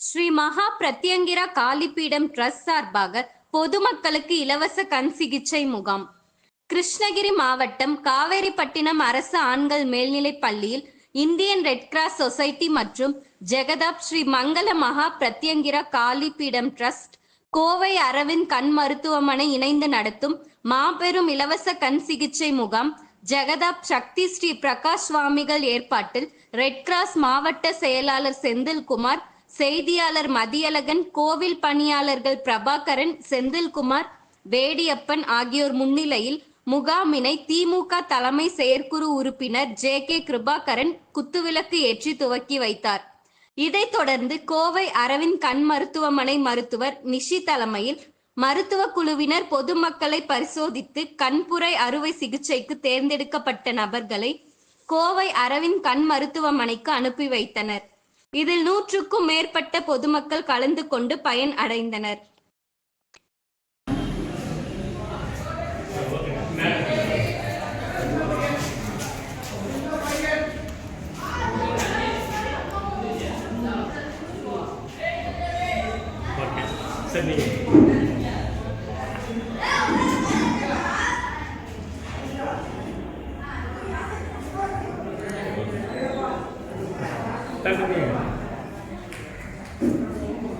ஸ்ரீ மகா பிரத்யங்கிரா காலிப்பீடம் ட்ரஸ்ட் சார்பாக பொதுமக்களுக்கு இலவச கண் சிகிச்சை முகாம். கிருஷ்ணகிரி மாவட்டம் காவேரிப்பட்டினம் அரசு ஆண்கள் மேல்நிலைப் பள்ளியில் இந்தியன் ரெட் கிராஸ் சொசைட்டி மற்றும் ஜெகதாப் ஸ்ரீ மங்கள மகா பிரத்யங்கிரா காலிப்பீடம் ட்ரஸ்ட் கோவை அரவிந்த் கண் மருத்துவமனை இணைந்து நடத்தும் மாபெரும் இலவச கண் சிகிச்சை முகாம். ஜெகதாப் சக்தி ஸ்ரீ பிரகாஷ் சுவாமிகள் ஏற்பாட்டில் ரெட் கிராஸ் மாவட்ட செயலாளர் செந்தில்குமார் செய்தியாளர் மதியழகன் கோவில் பணியாளர்கள் பிரபாகரன் செந்தில்குமார் வேடியப்பன் ஆகியோர் முன்னிலையில் முகாமினை திமுக தலைமை செயற்குழு உறுப்பினர் ஜே கே கிருபாகரன் குத்துவிளக்கு ஏற்றி துவக்கி வைத்தார். இதைத் தொடர்ந்து கோவை அரவிந்த் கண் மருத்துவமனை மருத்துவர் நிஷி தலைமையில் மருத்துவ குழுவினர் பொதுமக்களை பரிசோதித்து கண்புரை அறுவை சிகிச்சைக்கு தேர்ந்தெடுக்கப்பட்ட நபர்களை கோவை அரவிந்த் கண் மருத்துவமனைக்கு அனுப்பி வைத்தனர். இதில் நூற்றுக்கும் மேற்பட்ட பொதுமக்கள் கலந்து கொண்டு பயன் அடைந்தனர். Okay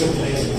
Gracias.